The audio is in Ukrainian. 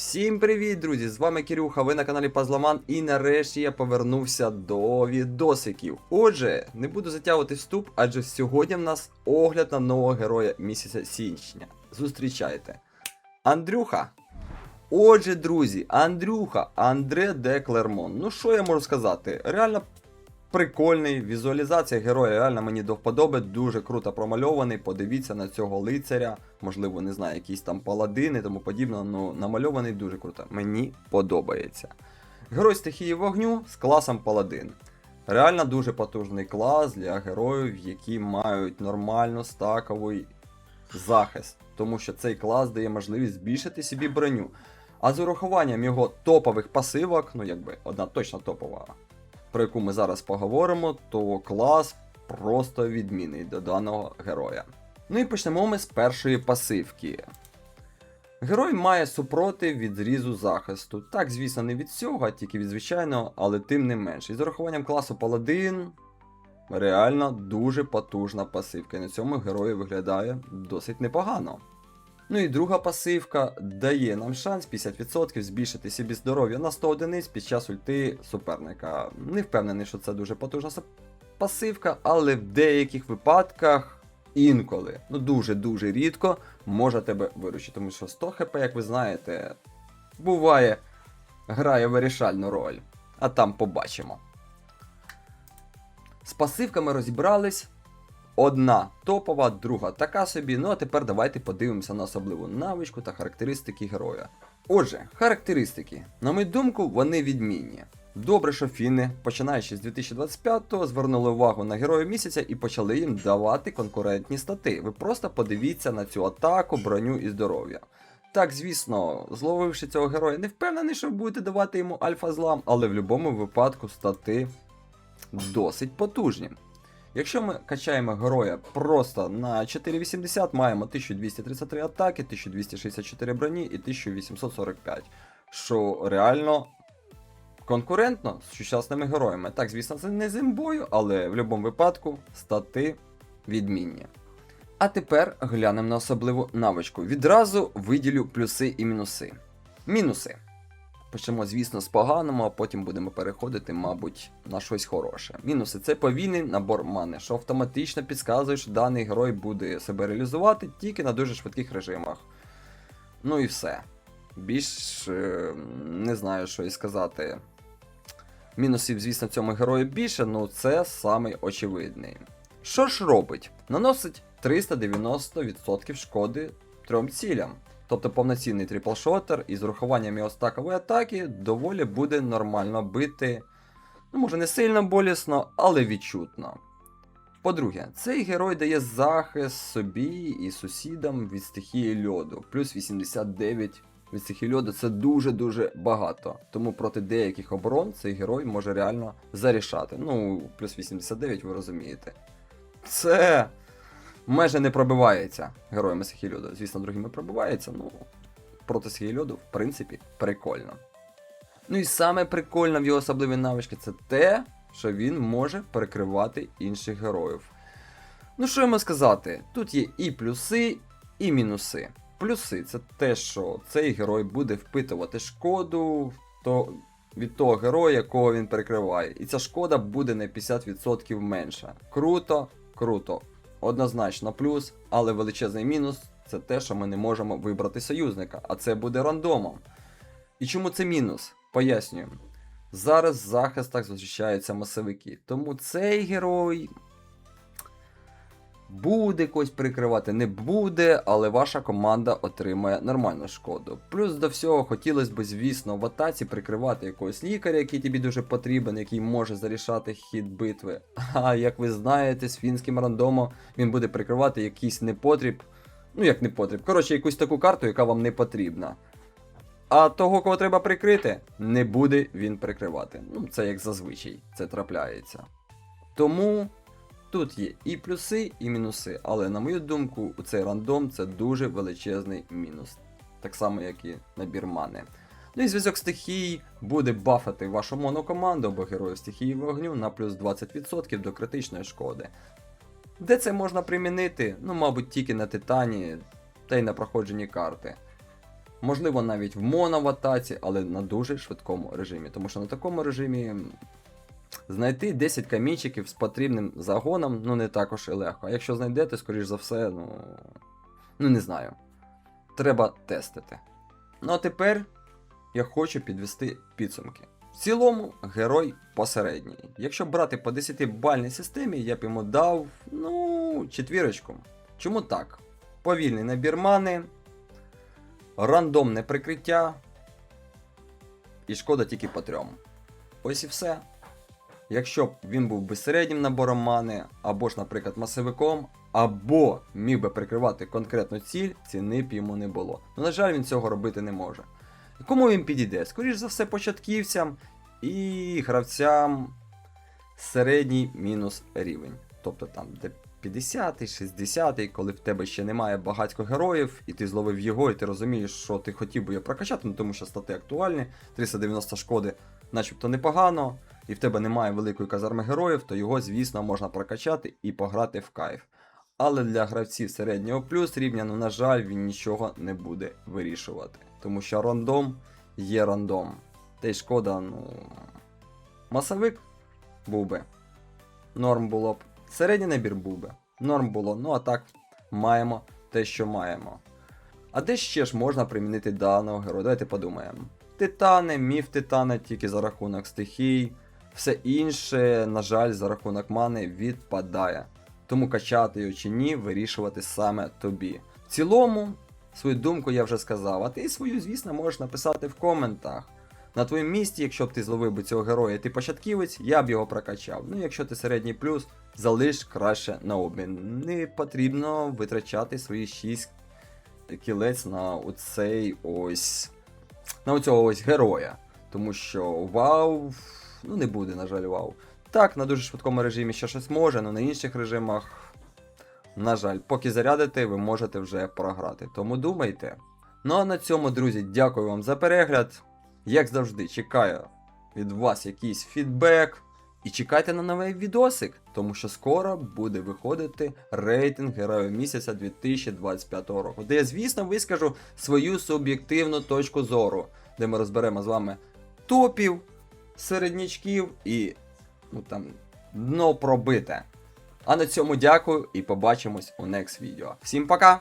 Всім привіт, друзі! З вами Кирюха, ви на каналі Пазламан, і нарешті я повернувся до відосиків. Отже, не буду затягувати вступ, адже сьогодні в нас огляд на нового героя місяця січня. Зустрічайте. Андрюха. Отже, друзі, Андрюха, Андре де Клермон. Ну що я можу сказати? Реально прикольний. Візуалізація героя реально мені до вподоби, дуже круто промальований. Подивіться на цього лицаря. Можливо, не знаю, якісь там паладини і тому подібне, але намальований дуже круто. Мені подобається. Герой стихії вогню з класом паладин. Реально дуже потужний клас для героїв, які мають нормально стаковий захист, тому що цей клас дає можливість збільшити собі броню. А з урахуванням його топових пасивок, ну якби одна точно топова, про яку ми зараз поговоримо, то клас просто відмінний до даного героя. Ну і почнемо ми з першої пасивки. Герой має супротив від зрізу захисту. Так, звісно, не від всього, а тільки від звичайного, але тим не менше. І з урахуванням класу Паладин реально дуже потужна пасивка. І на цьому герой виглядає досить непогано. Ну і друга пасивка дає нам шанс 50% збільшити собі здоров'я на 100 одиниць під час ульти суперника. Не впевнений, що це дуже потужна пасивка, але в деяких випадках інколи, ну дуже-дуже рідко, може тебе виручити. Тому що 100 хп, як ви знаєте, буває, грає вирішальну роль. А там побачимо. З пасивками розібрались. Одна топова, друга така собі. Ну а тепер давайте подивимося на особливу навичку та характеристики героя. Отже, характеристики. На мою думку, вони відмінні. Добре, що фіни, починаючи з 2025-го, звернули увагу на героя місяця і почали їм давати конкурентні стати. Ви просто подивіться на цю атаку, броню і здоров'я. Так, звісно, зловивши цього героя, не впевнений, що ви будете давати йому альфа-злам, але в будь-якому випадку стати досить потужні. Якщо ми качаємо героя просто на 480, маємо 1233 атаки, 1264 броні і 1845, що реально конкурентно з сучасними героями. Так, звісно, це не зимбою, але в будь-якому випадку стати відмінні. А тепер глянемо на особливу навичку. Відразу виділю плюси і мінуси. Мінуси. Почнемо, звісно, з поганого, а потім будемо переходити, мабуть, на щось хороше. Мінуси це повільний набор мани, що автоматично підказує, що даний герой буде себе реалізувати тільки на дуже швидких режимах. Ну і все. Більш е, не знаю, що і сказати. Мінусів, звісно, цьому герою більше, ну це самий очевидний. Що ж робить? Наносить 390% шкоди трьом цілям. Тобто повноцінний тріплшотер із урахуванням його стакової атаки доволі буде нормально бити. Ну, може не сильно болісно, але відчутно. По-друге, цей герой дає захист собі і сусідам від стихії льоду. Плюс 89 від стихії льоду це дуже-дуже багато. Тому проти деяких оборон цей герой може реально зарішати. Ну, плюс 89, ви розумієте. Це майже не пробивається героями стихії льоду. Звісно, другими пробивається, ну проти стихії льоду, в принципі, прикольно. Ну і саме прикольно в його особливій навичці це те, що він може перекривати інших героїв. Ну, що йому сказати? Тут є і плюси, і мінуси. Плюси це те, що цей герой буде впитувати шкоду то, від того героя, якого він перекриває. І ця шкода буде на 50% менша. Круто, круто. Однозначно плюс, але величезний мінус це те, що ми не можемо вибрати союзника, а це буде рандомом. І чому це мінус? Пояснюю. Зараз в захистах зустрічаються масовики, тому цей герой буде когось прикривати, не буде, але ваша команда отримає нормальну шкоду. Плюс до всього хотілося б, звісно, в атаці прикривати якогось лікаря, який тобі дуже потрібен, який може зарішати хід битви. А як ви знаєте, з фінським рандомом він буде прикривати якийсь непотріб. Ну, як непотріб. Коротше, якусь таку карту, яка вам не потрібна. А того, кого треба прикрити, не буде він прикривати. Ну, це як зазвичай це трапляється. Тому тут є і плюси, і мінуси. Але на мою думку, у цей рандом це дуже величезний мінус. Так само, як і набір мани. Ну і зв'язок стихій буде бафати вашу монокоманду або героїв стихії вогню на плюс 20% до критичної шкоди. Де це можна примінити? Ну, мабуть, тільки на Титані та й на проходженні карти. Можливо, навіть в моноватаці, але на дуже швидкому режимі. Тому що на такому режимі знайти 10 камінчиків з потрібним загоном ну не також і легко. А якщо знайдете, скоріш за все, ну. Ну не знаю. Треба тестити. Ну а тепер я хочу підвести підсумки. В цілому, герой посередній. Якщо брати по 10-бальній системі, я б йому дав, ну, четвірочку. Чому так? Повільний набір мани, рандомне прикриття. І шкода тільки по трьом. Ось і все. Якщо б він був би середнім набором мани, або ж, наприклад, масовиком, або міг би прикривати конкретну ціль, ціни б йому не було. Ну, на жаль, він цього робити не може. Кому він підійде? Скоріш за все, початківцям і гравцям середній мінус рівень. Тобто там, де 50-й, 60-й, коли в тебе ще немає багатько героїв, і ти зловив його, і ти розумієш, що ти хотів би його прокачати, ну тому що стати актуальні, 390 шкоди, начебто непогано, і в тебе немає великої казарми героїв, то його, звісно, можна прокачати і пограти в кайф. Але для гравців середнього плюс рівня, ну, на жаль, він нічого не буде вирішувати. Тому що рандом є рандом. Та й шкода, ну. Масовик був би. Норм було б. Середній набір був би. Норм було. Ну а так, маємо те, що маємо. А де ще ж можна примінити даного героя? Давайте подумаємо. Титани, міф Титана тільки за рахунок стихій. Все інше, на жаль, за рахунок мани відпадає. Тому качати його чи ні, вирішувати саме тобі. В цілому, свою думку я вже сказав, а ти свою, звісно, можеш написати в коментах. На твоєму місці, якщо б ти зловив би цього героя, ти початківець, я б його прокачав. Ну, якщо ти середній плюс, залиш краще на обмін. Не потрібно витрачати свої 6 кілець на оцей ось. На оцього ось героя. Тому що вау. Ну не буде, на жаль, вау. Так, на дуже швидкому режимі ще щось може, але на інших режимах, на жаль, поки зарядите, ви можете вже програти. Тому думайте. Ну а на цьому, друзі, дякую вам за перегляд. Як завжди, чекаю від вас якийсь фідбек. І чекайте на новий відосик, тому що скоро буде виходити рейтинг Героїв місяця 2025 року, де я, звісно, вискажу свою суб'єктивну точку зору, де ми розберемо з вами топів, середнячків і ну там дно пробите. А на цьому дякую і побачимось у next відео. Всім пока!